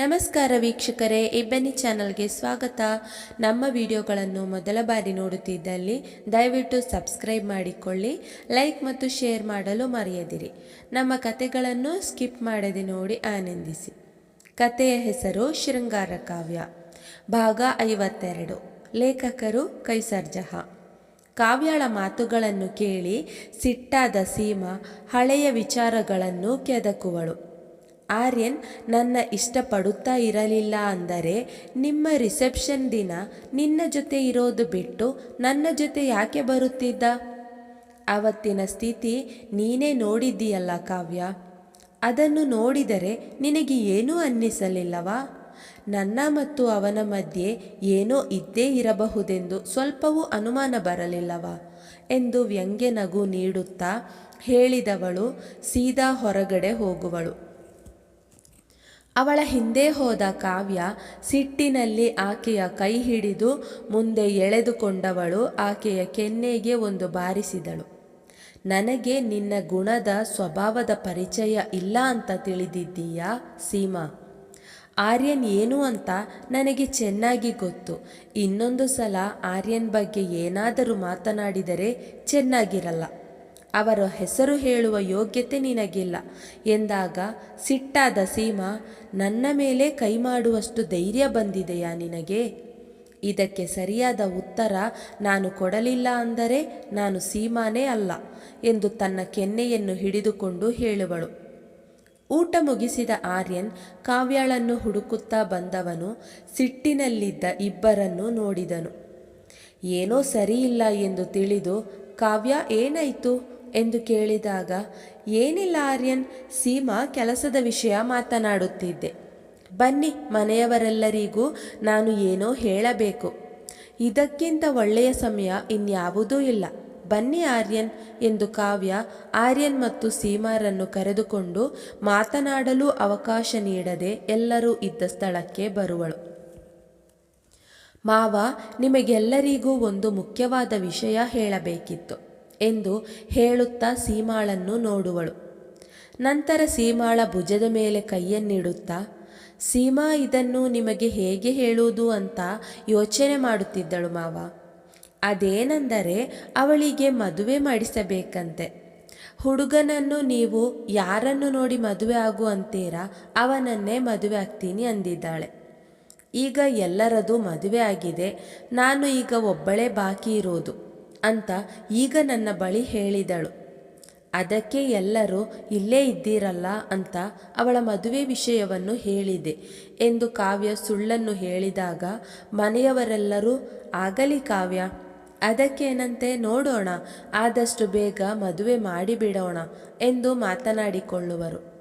ನಮಸ್ಕಾರ ವೀಕ್ಷಕರೇ, ಇಬ್ಬನಿ ಚಾನಲ್ಗೆ ಸ್ವಾಗತ. ನಮ್ಮ ವಿಡಿಯೋಗಳನ್ನು ಮೊದಲ ಬಾರಿ ನೋಡುತ್ತಿದ್ದಲ್ಲಿ ದಯವಿಟ್ಟು ಸಬ್ಸ್ಕ್ರೈಬ್ ಮಾಡಿಕೊಳ್ಳಿ, ಲೈಕ್ ಮತ್ತು ಶೇರ್ ಮಾಡಲು ಮರೆಯದಿರಿ. ನಮ್ಮ ಕತೆಗಳನ್ನು ಸ್ಕಿಪ್ ಮಾಡದೆ ನೋಡಿ ಆನಂದಿಸಿ. ಕತೆಯ ಹೆಸರು ಶೃಂಗಾರ ಕಾವ್ಯ. ಭಾಗ ಐವತ್ತೆರಡು. ಲೇಖಕರು ಕೈಸರ್ಜಹ ಕಾವ್ಯಾಳ ಮಾತುಗಳನ್ನು ಕೇಳಿ ಸಿಟ್ಟಾದ ಸೀಮಾ ಹಳೆಯ ವಿಚಾರಗಳನ್ನು ಕೆದಕುವಳು. ಆರ್ಯನ್ ನನ್ನ ಇಷ್ಟಪಡುತ್ತಾ ಇರಲಿಲ್ಲ ಅಂದರೆ ನಿಮ್ಮ ರಿಸೆಪ್ಷನ್ ದಿನ ನಿನ್ನ ಜೊತೆ ಇರೋದು ಬಿಟ್ಟು ನನ್ನ ಜೊತೆ ಯಾಕೆ ಬರುತ್ತಿದ್ದ? ಅವತ್ತಿನ ಸ್ಥಿತಿ ನೀನೇ ನೋಡಿದ್ದೀಯಲ್ಲ ಕಾವ್ಯ. ಅದನ್ನು ನೋಡಿದರೆ ನಿನಗೆ ಏನೂ ಅನ್ನಿಸಲಿಲ್ಲವಾ? ನನ್ನ ಮತ್ತು ಅವನ ಮಧ್ಯೆ ಏನೋ ಇದ್ದೇ ಇರಬಹುದೆಂದು ಸ್ವಲ್ಪವೂ ಅನುಮಾನ ಬರಲಿಲ್ಲವಾ? ಎಂದು ವ್ಯಂಗ್ಯ ನಗು ನೀಡುತ್ತಾ ಹೇಳಿದವಳು ಸೀದಾ ಹೊರಗಡೆ ಹೋಗುವಳು. ಅವಳ ಹಿಂದೆ ಹೋದ ಕಾವ್ಯ ಸಿಟ್ಟಿನಲ್ಲಿ ಆಕೆಯ ಕೈ ಹಿಡಿದು ಮುಂದೆ ಎಳೆದುಕೊಂಡವಳು, ಆಕೆಯ ಕೆನ್ನೆಗೆ ಒಂದು ಬಾರಿಸಿದಳು. ನನಗೆ ನಿನ್ನ ಗುಣದ ಸ್ವಭಾವದ ಪರಿಚಯ ಇಲ್ಲ ಅಂತ ತಿಳಿದಿದ್ದೀಯಾ ಸೀಮಾ? ಆರ್ಯನ್ ಏನು ಅಂತ ನನಗೆ ಚೆನ್ನಾಗಿ ಗೊತ್ತು. ಇನ್ನೊಂದು ಸಲ ಆರ್ಯನ್ ಬಗ್ಗೆ ಏನಾದರೂ ಮಾತನಾಡಿದರೆ ಚೆನ್ನಾಗಿರಲ್ಲ. ಅವರ ಹೆಸರು ಹೇಳುವ ಯೋಗ್ಯತೆ ನಿನಗಿಲ್ಲ. ಎಂದಾಗ, ಸಿಟ್ಟಾದ ಸೀಮಾ, ನನ್ನ ಮೇಲೆ ಕೈ ಮಾಡುವಷ್ಟು ಧೈರ್ಯ ಬಂದಿದೆಯಾ ನಿನಗೆ? ಇದಕ್ಕೆ ಸರಿಯಾದ ಉತ್ತರ, ನಾನು ಕೊಡಲಿಲ್ಲ ಅಂದರೆ ನಾನು ಸೀಮಾನೇ ಅಲ್ಲ ಎಂದು ತನ್ನ ಕೆನ್ನೆಯನ್ನು ಹಿಡಿದುಕೊಂಡು ಹೇಳುವಳು. ಊಟ ಮುಗಿಸಿದ ಆರ್ಯನ್ ಕಾವ್ಯಾಳನ್ನು ಹುಡುಕುತ್ತಾ ಬಂದವನು, ಸಿಟ್ಟಿನಲ್ಲಿದ್ದ ಇಬ್ಬರನ್ನು ನೋಡಿದನು. ಏನೋ ಸರಿಯಿಲ್ಲ ಎಂದು ತಿಳಿದು, ಕಾವ್ಯ, ಏನಾಯಿತು? ಎಂದು ಕೇಳಿದಾಗ, ಏನಿಲ್ಲ ಆರ್ಯನ್, ಸೀಮಾ ಕೆಲಸದ ವಿಷಯ ಮಾತನಾಡುತ್ತಿದ್ದೆ. ಬನ್ನಿ, ಮನೆಯವರೆಲ್ಲರಿಗೂ ನಾನು ಏನೋ ಹೇಳಬೇಕು. ಇದಕ್ಕಿಂತ ಒಳ್ಳೆಯ ಸಮಯ ಇನ್ಯಾವುದೂ ಇಲ್ಲ. ಬನ್ನಿ ಆರ್ಯನ್ ಎಂದು ಕಾವ್ಯ, ಆರ್ಯನ್ ಮತ್ತು ಸೀಮಾರನ್ನು ಕರೆದುಕೊಂಡು ಮಾತನಾಡಲು ಅವಕಾಶ ನೀಡದೆ ಎಲ್ಲರೂ ಇದ್ದ ಸ್ಥಳಕ್ಕೆ ಬರುವಳು. ಮಾವ, ನಿಮಗೆಲ್ಲರಿಗೂ ಒಂದು ಮುಖ್ಯವಾದ ವಿಷಯ ಹೇಳಬೇಕಿತ್ತು. ಎಂದು ಹೇಳುತ್ತಾ ಸೀಮಾಳನ್ನು ನೋಡುವಳು. ನಂತರ ಸೀಮಾಳ ಭುಜದ ಮೇಲೆ ಕೈಯನ್ನಿಡುತ್ತಾ, ಸೀಮಾ, ಇದನ್ನು ನಿಮಗೆ ಹೇಗೆ ಹೇಳುವುದು ಅಂತ ಯೋಚನೆ ಮಾಡುತ್ತಿದ್ದಳು ಮಾವ. ಅದೇನೆಂದರೆ ಅವಳಿಗೆ ಮದುವೆ ಮಾಡಿಸಬೇಕಂತೆ. ಹುಡುಗನನ್ನು ನೀವು ಯಾರನ್ನು ನೋಡಿ ಮದುವೆ ಆಗು ಅಂತೀರಾ ಅವನನ್ನೇ ಮದುವೆ ಆಗ್ತೀನಿ ಅಂದಿದ್ದಾಳೆ. ಈಗ ಎಲ್ಲರದು ಮದುವೆ ಆಗಿದೆ, ನಾನು ಈಗ ಒಬ್ಬಳೇ ಬಾಕಿ ಇರೋದು. ಅಂತ ಈಗ ನನ್ನ ಬಳಿ ಹೇಳಿದಳು. ಅದಕ್ಕೆ ಎಲ್ಲರೂ, ಇಲ್ಲೇ ಇದ್ದೀರಲ್ಲ ಅಂತ ಅವಳ ಮದುವೆ ವಿಷಯವನ್ನು ಹೇಳಿದೆ ಎಂದು ಕಾವ್ಯ ಸುಳ್ಳನ್ನು ಹೇಳಿದಾಗ ಮನೆಯವರೆಲ್ಲರೂ, ಆಗಲಿ ಕಾವ್ಯ, ಅದಕ್ಕೇನಂತೆ ನೋಡೋಣ, ಆದಷ್ಟು ಬೇಗ ಮದುವೆ ಮಾಡಿಬಿಡೋಣ ಎಂದು ಮಾತನಾಡಿಕೊಳ್ಳುವರು.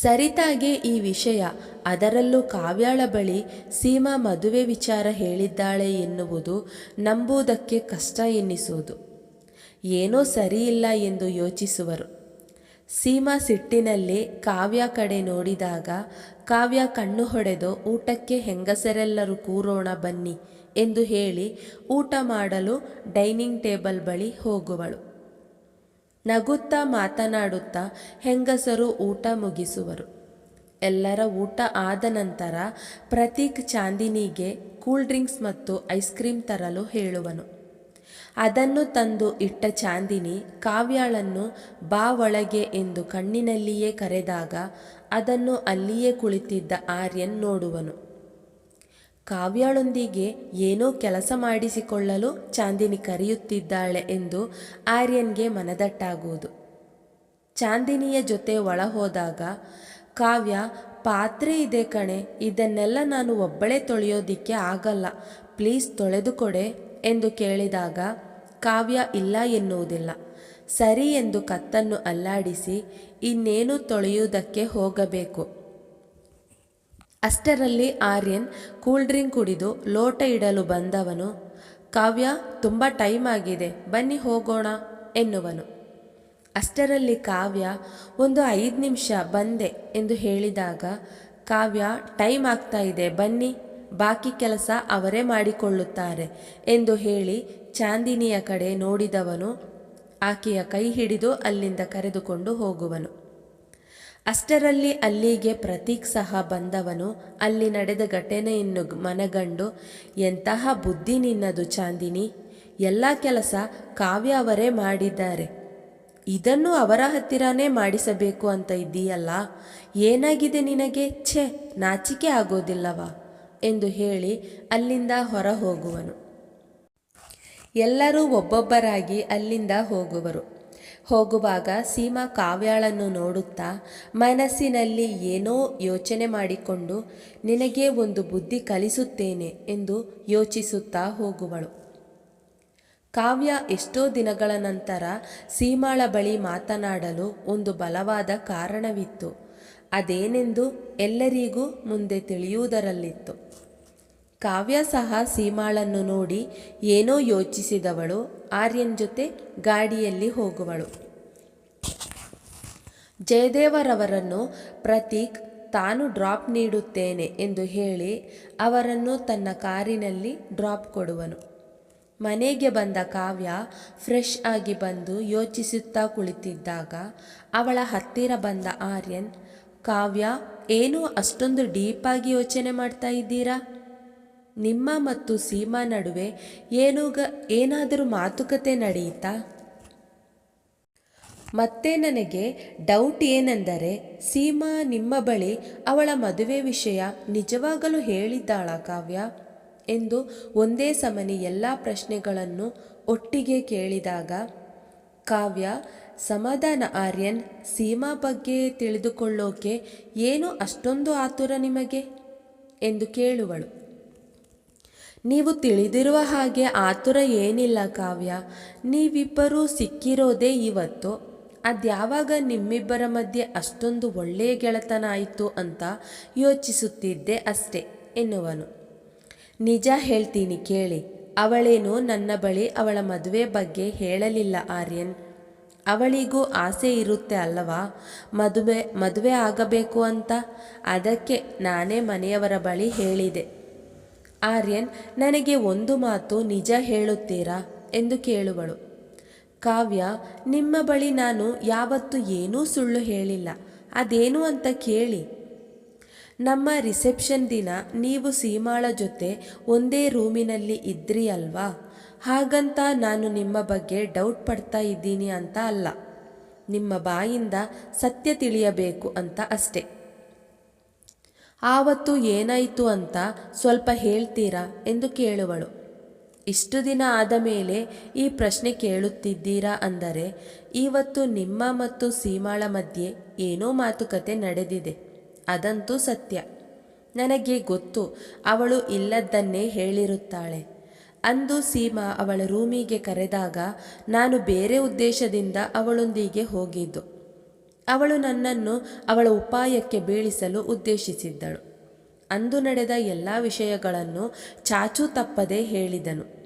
ಸರಿತಾಗೆ ಈ ವಿಷಯ ಅದರಲ್ಲೂ ಕಾವ್ಯಾಳ ಬಳಿ ಸೀಮಾ ಮದುವೆ ವಿಚಾರ ಹೇಳಿದ್ದಾಳೆ ಎನ್ನುವುದು ನಂಬುವುದಕ್ಕೆ ಕಷ್ಟ ಎನ್ನಿಸುವುದು. ಏನೋ ಸರಿಯಿಲ್ಲ ಎಂದು ಯೋಚಿಸುವರು. ಸೀಮಾ ಸಿಟ್ಟಿನಲ್ಲಿ ಕಾವ್ಯ ಕಡೆ ನೋಡಿದಾಗ, ಕಾವ್ಯ ಕಣ್ಣು ಹೊಡೆದು ಊಟಕ್ಕೆ ಹೆಂಗಸರೆಲ್ಲರೂ ಕೂರೋಣ ಬನ್ನಿ ಎಂದು ಹೇಳಿ ಊಟ ಮಾಡಲು ಡೈನಿಂಗ್ ಟೇಬಲ್ ಬಳಿ ಹೋಗುವಳು. ನಗುತ್ತಾ ಮಾತನಾಡುತ್ತಾ ಹೆಂಗಸರು ಊಟ ಮುಗಿಸುವರು. ಎಲ್ಲರ ಊಟ ಆದ ನಂತರ ಪ್ರತೀಕ್ ಚಾಂದಿನಿಗೆ ಕೂಲ್ ಡ್ರಿಂಕ್ಸ್ ಮತ್ತು ಐಸ್ ಕ್ರೀಮ್ ತರಲು ಹೇಳುವನು. ಅದನ್ನು ತಂದು ಇಟ್ಟ ಚಾಂದಿನಿ ಕಾವ್ಯಾಳನ್ನು ಬಾ ಒಳಗೆ ಎಂದು ಕಣ್ಣಿನಲ್ಲಿಯೇ ಕರೆದಾಗ ಅದನ್ನು ಅಲ್ಲಿಯೇ ಕುಳಿತಿದ್ದ ಆರ್ಯನ್ ನೋಡುವನು. ಕಾವ್ಯಾಳೊಂದಿಗೆ ಏನೋ ಕೆಲಸ ಮಾಡಿಸಿಕೊಳ್ಳಲು ಚಾಂದಿನಿ ಕರೆಯುತ್ತಿದ್ದಾಳೆ ಎಂದು ಆರ್ಯನ್ಗೆ ಮನದಟ್ಟಾಗುವುದು. ಚಾಂದಿನಿಯ ಜೊತೆ ಒಳ ಹೋದಾಗ ಕಾವ್ಯ, ಪಾತ್ರೆ ಇದೆ ಕಣೆ, ಇದನ್ನೆಲ್ಲ ನಾನು ಒಬ್ಬಳೇ ತೊಳೆಯೋದಿಕ್ಕೆ ಆಗಲ್ಲ, ಪ್ಲೀಸ್ ತೊಳೆದುಕೊಡೆ ಎಂದು ಕೇಳಿದಾಗ, ಕಾವ್ಯ, ಇಲ್ಲ ಎನ್ನುವುದಿಲ್ಲ, ಸರಿ ಎಂದು ಕತ್ತನ್ನು ಅಲ್ಲಾಡಿಸಿ, ಇನ್ನೇನು ತೊಳೆಯುವುದಕ್ಕೆ ಹೋಗಬೇಕು ಅಷ್ಟರಲ್ಲಿ ಆರ್ಯನ್ ಕೂಲ್ ಡ್ರಿಂಕ್ ಕುಡಿದು ಲೋಟ ಇಡಲು ಬಂದವನು. ಕಾವ್ಯ, ತುಂಬ ಟೈಮ್ ಆಗಿದೆ, ಬನ್ನಿ ಹೋಗೋಣ, ಎನ್ನುವನು. ಅಷ್ಟರಲ್ಲಿ ಕಾವ್ಯ, ಒಂದು ಐದು ನಿಮಿಷ, ಬಂದೆ, ಎಂದು ಹೇಳಿದಾಗ ಕಾವ್ಯ, ಟೈಮ್ ಆಗ್ತಾ ಇದೆ, ಬನ್ನಿ, ಬಾಕಿ ಕೆಲಸ ಅವರೇ ಮಾಡಿಕೊಳ್ಳುತ್ತಾರೆ, ಎಂದು ಹೇಳಿ ಚಾಂದಿನಿಯ ಕಡೆ ನೋಡಿದವನು. ಆಕೆಯ ಕೈ ಹಿಡಿದು ಅಲ್ಲಿಂದ ಕರೆದುಕೊಂಡು ಹೋಗುವನು. ಅಷ್ಟರಲ್ಲಿ ಅಲ್ಲಿಗೆ ಪ್ರತೀಕ್ ಸಹ ಬಂದವನು. ಅಲ್ಲಿ ನಡೆದ ಘಟನೆಯನ್ನು ಮನಗಂಡು, ಎಂತಹ ಬುದ್ಧಿ ನಿನ್ನದು ಚಾಂದಿನಿ? ಎಲ್ಲ ಕೆಲಸ ಕಾವ್ಯ ಅವರೇ ಮಾಡಿದ್ದಾರೆ. ಇದನ್ನು ಅವರ ಹತ್ತಿರನೇ ಮಾಡಿಸಬೇಕು ಅಂತ ಇದ್ದೀಯಲ್ಲ? ಏನಾಗಿದೆ ನಿನಗೆ? ಛೆ, ನಾಚಿಕೆ ಆಗೋದಿಲ್ಲವಾ? ಎಂದು ಹೇಳಿ ಅಲ್ಲಿಂದ ಹೊರ ಹೋಗುವನು ಎಲ್ಲರೂ ಒಬ್ಬೊಬ್ಬರಾಗಿ ಅಲ್ಲಿಂದ ಹೋಗುವರು. ಹೋಗುವಾಗ ಸೀಮಾ ಕಾವ್ಯಾಳನ್ನು ನೋಡುತ್ತಾ ಮನಸ್ಸಿನಲ್ಲಿ ಏನೋ ಯೋಚನೆ ಮಾಡಿಕೊಂಡು, ನಿನಗೆ ಒಂದು ಬುದ್ಧಿ ಕಲಿಸುತ್ತೇನೆ ಎಂದು ಯೋಚಿಸುತ್ತಾ ಹೋಗುವಳು. ಕಾವ್ಯ ಎಷ್ಟೋ ದಿನಗಳ ನಂತರ ಸೀಮಾಳ ಬಳಿ ಮಾತನಾಡಲು ಒಂದು ಬಲವಾದ ಕಾರಣವಿತ್ತು. ಅದೇನೆಂದು ಎಲ್ಲರಿಗೂ ಮುಂದೆ ತಿಳಿಯುವುದರಲ್ಲಿತ್ತು. ಕಾವ್ಯ ಸಹ ಸೀಮಾಳನ್ನು ನೋಡಿ ಏನೋ ಯೋಚಿಸಿದವಳು ಆರ್ಯನ್ ಜೊತೆ ಗಾಡಿಯಲ್ಲಿ ಹೋಗುವಳು. ಜಯದೇವರವರನ್ನು ಪ್ರತೀಕ್, ತಾನು ಡ್ರಾಪ್ ನೀಡುತ್ತೇನೆ ಎಂದು ಹೇಳಿ ಅವರನ್ನು ತನ್ನ ಕಾರಿನಲ್ಲಿ ಡ್ರಾಪ್ ಕೊಡುವನು. ಮನೆಗೆ ಬಂದ ಕಾವ್ಯ ಫ್ರೆಶ್ ಆಗಿ ಬಂದು ಯೋಚಿಸುತ್ತಾ ಕುಳಿತಿದ್ದಾಗ ಅವಳ ಹತ್ತಿರ ಬಂದ ಆರ್ಯನ್, ಕಾವ್ಯ, ಏನು ಅಷ್ಟೊಂದು ಡೀಪಾಗಿ ಯೋಚನೆ ಮಾಡ್ತಾ ಇದ್ದೀರಾ? ನಿಮ್ಮ ಮತ್ತು ಸೀಮಾ ನಡುವೆ ಏನೂಗ ಏನಾದರೂ ಮಾತುಕತೆ ನಡೆಯಿತಾ? ಮತ್ತೆ ನನಗೆ ಡೌಟ್ ಏನೆಂದರೆ, ಸೀಮಾ ನಿಮ್ಮ ಬಳಿ ಅವಳ ಮದುವೆ ವಿಷಯ ನಿಜವಾಗಲೂ ಹೇಳಿದ್ದಾಳ ಕಾವ್ಯ? ಎಂದು ಒಂದೇ ಸಮನೆ ಎಲ್ಲ ಪ್ರಶ್ನೆಗಳನ್ನು ಒಟ್ಟಿಗೆ ಕೇಳಿದಾಗ, ಕಾವ್ಯ, ಸಮಾಧಾನ ಆರ್ಯನ್, ಸೀಮಾ ಬಗ್ಗೆ ತಿಳಿದುಕೊಳ್ಳೋಕೆ ಏನು ಅಷ್ಟೊಂದು ಆತುರ ನಿಮಗೆ? ಎಂದು ಕೇಳುವಳು. ನೀವು ತಿಳಿದಿರುವ ಹಾಗೆ ಆತುರ ಏನಿಲ್ಲ ಕಾವ್ಯ. ನೀವಿಬ್ಬರೂ ಸಿಕ್ಕಿರೋದೇ ಇವತ್ತು. ಅದ್ಯಾವಾಗ ನಿಮ್ಮಿಬ್ಬರ ಮಧ್ಯೆ ಅಷ್ಟೊಂದು ಒಳ್ಳೆಯ ಗೆಳೆತನ ಆಯಿತು ಅಂತ ಯೋಚಿಸುತ್ತಿದ್ದೆ ಅಷ್ಟೆ, ಎನ್ನುವನು. ನಿಜ ಹೇಳ್ತೀನಿ ಕೇಳಿ, ಅವಳೇನು ನನ್ನ ಬಳಿ ಅವಳ ಮದುವೆ ಬಗ್ಗೆ ಹೇಳಲಿಲ್ಲ ಆರ್ಯನ್. ಅವಳಿಗೂ ಆಸೆ ಇರುತ್ತೆ ಅಲ್ಲವಾ ಮದುವೆ ಮದುವೆ ಆಗಬೇಕು ಅಂತ? ಅದಕ್ಕೆ ನಾನೇ ಮನೆಯವರ ಬಳಿ ಹೇಳಿದೆ. ಆರ್ಯನ್, ನನಗೆ ಒಂದು ಮಾತು ನಿಜ ಹೇಳುತ್ತೀರಾ? ಎಂದು ಕೇಳುವಳು. ಕಾವ್ಯ, ನಿಮ್ಮ ಬಳಿ ನಾನು ಯಾವತ್ತೂ ಏನೂ ಸುಳ್ಳು ಹೇಳಿಲ್ಲ. ಅದೇನು ಅಂತ ಕೇಳಿ. ನಮ್ಮ ರಿಸೆಪ್ಷನ್ ದಿನ ನೀವು ಸೀಮಾಳ ಜೊತೆ ಒಂದೇ ರೂಮಿನಲ್ಲಿ ಇದ್ರಿ ಅಲ್ವಾ? ಹಾಗಂತ ನಾನು ನಿಮ್ಮ ಬಗ್ಗೆ ಡೌಟ್ ಪಡ್ತಾ ಇದ್ದೀನಿ ಅಂತ ಅಲ್ಲ. ನಿಮ್ಮ ಬಾಯಿಂದ ಸತ್ಯ ತಿಳಿಯಬೇಕು ಅಂತ ಅಷ್ಟೆ. ಆವತ್ತು ಏನಾಯಿತು ಅಂತ ಸ್ವಲ್ಪ ಹೇಳ್ತೀರಾ? ಎಂದು ಕೇಳುವಳು. ಇಷ್ಟು ದಿನ ಆದ ಮೇಲೆ ಈ ಪ್ರಶ್ನೆ ಕೇಳುತ್ತಿದ್ದೀರಾ ಅಂದರೆ, ಇವತ್ತು ನಿಮ್ಮ ಮತ್ತು ಸೀಮಾಳ ಮಧ್ಯೆ ಏನೋ ಮಾತುಕತೆ ನಡೆದಿದೆ. ಅದಂತೂ ಸತ್ಯ. ನನಗೆ ಗೊತ್ತು, ಅವಳು ಇಲ್ಲದ್ದನ್ನೇ ಹೇಳಿರುತ್ತಾಳೆ ಅಂದು ಸೀಮಾ ಅವಳ ರೂಮಿಗೆ ಕರೆದಾಗ ನಾನು ಬೇರೆ ಉದ್ದೇಶದಿಂದ ಅವಳೊಂದಿಗೆ ಹೋಗಿದ್ದು. ಅವಳು ನನ್ನನ್ನು ಅವಳ ಉಪಾಯಕ್ಕೆ ಬೀಳಿಸಲು ಉದ್ದೇಶಿಸಿದ್ದಳು. ಅಂದು ನಡೆದ ಎಲ್ಲ ವಿಷಯಗಳನ್ನು ಚಾಚೂ ತಪ್ಪದೆ ಹೇಳಿದನು.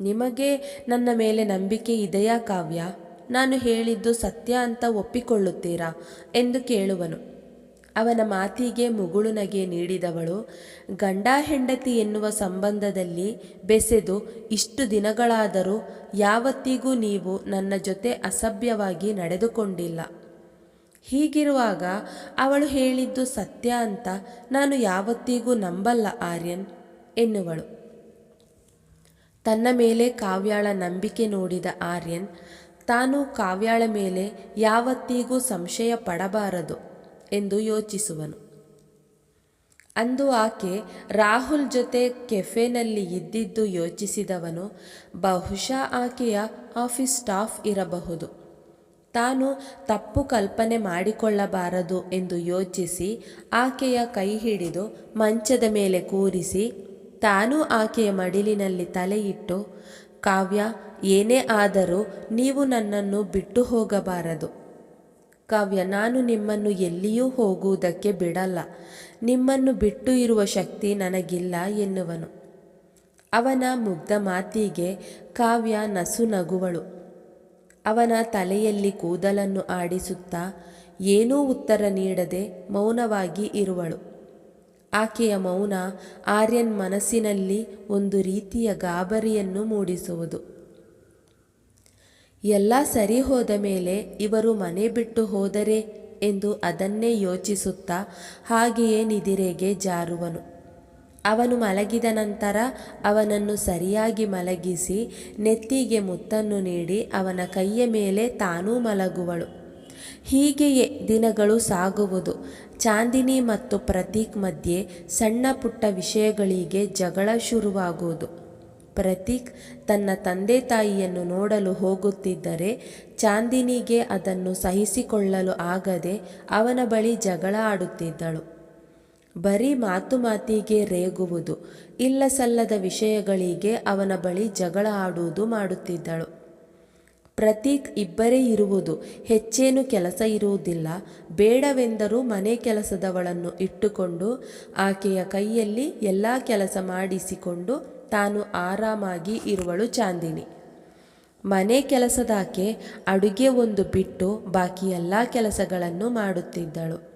ನಿಮಗೆ ನನ್ನ ಮೇಲೆ ನಂಬಿಕೆ ಇದೆಯಾ ಕಾವ್ಯ? ನಾನು ಹೇಳಿದ್ದು ಸತ್ಯ ಅಂತ ಒಪ್ಪಿಕೊಳ್ಳುತ್ತೀರಾ? ಎಂದು ಕೇಳುವನು. ಅವನ ಮಾತಿಗೆ ಮುಗುಳು ನಗೆ ನೀಡಿದವಳು, ಗಂಡ ಹೆಂಡತಿ ಎನ್ನುವ ಸಂಬಂಧದಲ್ಲಿ ಬೆಸೆದು ಇಷ್ಟು ದಿನಗಳಾದರೂ ಯಾವತ್ತಿಗೂ ನೀವು ನನ್ನ ಜೊತೆ ಅಸಭ್ಯವಾಗಿ ನಡೆದುಕೊಂಡಿಲ್ಲ. ಹೀಗಿರುವಾಗ ಅವಳು ಹೇಳಿದ್ದು ಸತ್ಯ ಅಂತ ನಾನು ಯಾವತ್ತಿಗೂ ನಂಬಲ್ಲ ಆರ್ಯನ್ ಎನ್ನುವಳು. ತನ್ನ ಮೇಲೆ ಕಾವ್ಯಾಳ ನಂಬಿಕೆ ನೋಡಿದ ಆರ್ಯನ್, ತಾನು ಕಾವ್ಯಾಳ ಮೇಲೆ ಯಾವತ್ತಿಗೂ ಸಂಶಯ ಪಡಬಾರದು ಎಂದು ಯೋಚಿಸುವನು. ಅಂದು ಆಕೆ ರಾಹುಲ್ ಜೊತೆ ಕೆಫೆನಲ್ಲಿ ಇದ್ದಿದ್ದು ಯೋಚಿಸಿದವನು, ಬಹುಶಃ ಆಕೆಯ ಆಫೀಸ್ ಸ್ಟಾಫ್ ಇರಬಹುದು. ತಾನು ತಪ್ಪು ಕಲ್ಪನೆ ಮಾಡಿಕೊಳ್ಳಬಾರದು ಎಂದು ಯೋಚಿಸಿ ಆಕೆಯ ಕೈ ಹಿಡಿದು ಮಂಚದ ಮೇಲೆ ಕೂರಿಸಿ ತಾನು ಆಕೆಯ ಮಡಿಲಿನಲ್ಲಿ ತಲೆಯಿಟ್ಟು, ಕಾವ್ಯ, ಏನೇ ಆದರೂ ನೀವು ನನ್ನನ್ನು ಬಿಟ್ಟು ಹೋಗಬಾರದು. ಕಾವ್ಯ, ನಾನು ನಿಮ್ಮನ್ನು ಎಲ್ಲಿಯೂ ಹೋಗುವುದಕ್ಕೆ ಬಿಡಲ್ಲ. ನಿಮ್ಮನ್ನು ಬಿಟ್ಟು ಇರುವ ಶಕ್ತಿ ನನಗಿಲ್ಲ ಎನ್ನುವನು. ಅವನ ಮುಗ್ಧ ಮಾತಿಗೆ ಕಾವ್ಯ ನಸು ನಗುವಳು. ಅವನ ತಲೆಯಲ್ಲಿ ಕೂದಲನ್ನು ಆಡಿಸುತ್ತಾ ಏನೂ ಉತ್ತರ ನೀಡದೆ ಮೌನವಾಗಿ ಇರುವಳು. ಆಕೆಯ ಮೌನ ಆರ್ಯನ್ ಮನಸ್ಸಿನಲ್ಲಿ ಒಂದು ರೀತಿಯ ಗಾಬರಿಯನ್ನು ಮೂಡಿಸುವುದು. ಎಲ್ಲ ಸರಿ ಹೋದ ಮೇಲೆ ಇವರು ಮನೆ ಬಿಟ್ಟು ಹೋದರೆ ಎಂದು ಅದನ್ನೇ ಯೋಚಿಸುತ್ತಾ ಹಾಗೆಯೇ ನಿದಿರೆಗೆ ಜಾರುವನು. ಅವನು ಮಲಗಿದ ನಂತರ ಅವನನ್ನು ಸರಿಯಾಗಿ ಮಲಗಿಸಿ ನೆತ್ತಿಗೆ ಮುತ್ತನ್ನು ನೀಡಿ ಅವನ ಕೈಯ ಮೇಲೆ ತಾನೂ ಮಲಗುವಳು. ಹೀಗೆಯೇ ದಿನಗಳು ಸಾಗುವುದು. ಚಾಂದಿನಿ ಮತ್ತು ಪ್ರತೀಕ್ ಮಧ್ಯೆ ಸಣ್ಣ ಪುಟ್ಟ ವಿಷಯಗಳಿಗೆ ಜಗಳ ಶುರುವಾಗುವುದು. ಪ್ರತೀಕ್ ತನ್ನ ತಂದೆ ತಾಯಿಯನ್ನು ನೋಡಲು ಹೋಗುತ್ತಿದ್ದರೆ ಚಾಂದಿನಿಗೆ ಅದನ್ನು ಸಹಿಸಿಕೊಳ್ಳಲು ಆಗದೆ ಅವನ ಬಳಿ ಜಗಳ ಆಡುತ್ತಿದ್ದಳು. ಬರೀ ಮಾತು ಮಾತಿಗೆ ರೇಗುವುದು ಇಲ್ಲ ಸಲ್ಲದ ವಿಷಯಗಳಿಗೆ ಅವನ ಬಳಿ ಜಗಳ ಆಡುವುದು ಮಾಡುತ್ತಿದ್ದಳು. ಪ್ರತೀಕ್ ಇಬ್ಬರೇ ಇರುವುದು, ಹೆಚ್ಚೇನು ಕೆಲಸ ಇರುವುದಿಲ್ಲ. ಬೇಡವೆಂದರೂ ಮನೆ ಕೆಲಸದವಳನ್ನು ಇಟ್ಟುಕೊಂಡು, ಆಕೆಯ ಕೈಯಲ್ಲಿ ಎಲ್ಲ ಕೆಲಸ ಮಾಡಿಸಿಕೊಂಡು ತಾನು ಆರಾಮಾಗಿ ಇರುವಳು ಚಾಂದಿನಿ. ಮನೆ ಕೆಲಸದಾಕೆ ಅಡುಗೆ ಒಂದು ಬಿಟ್ಟು ಬಾಕಿ ಎಲ್ಲ ಕೆಲಸಗಳನ್ನು ಮಾಡುತ್ತಿದ್ದಳು.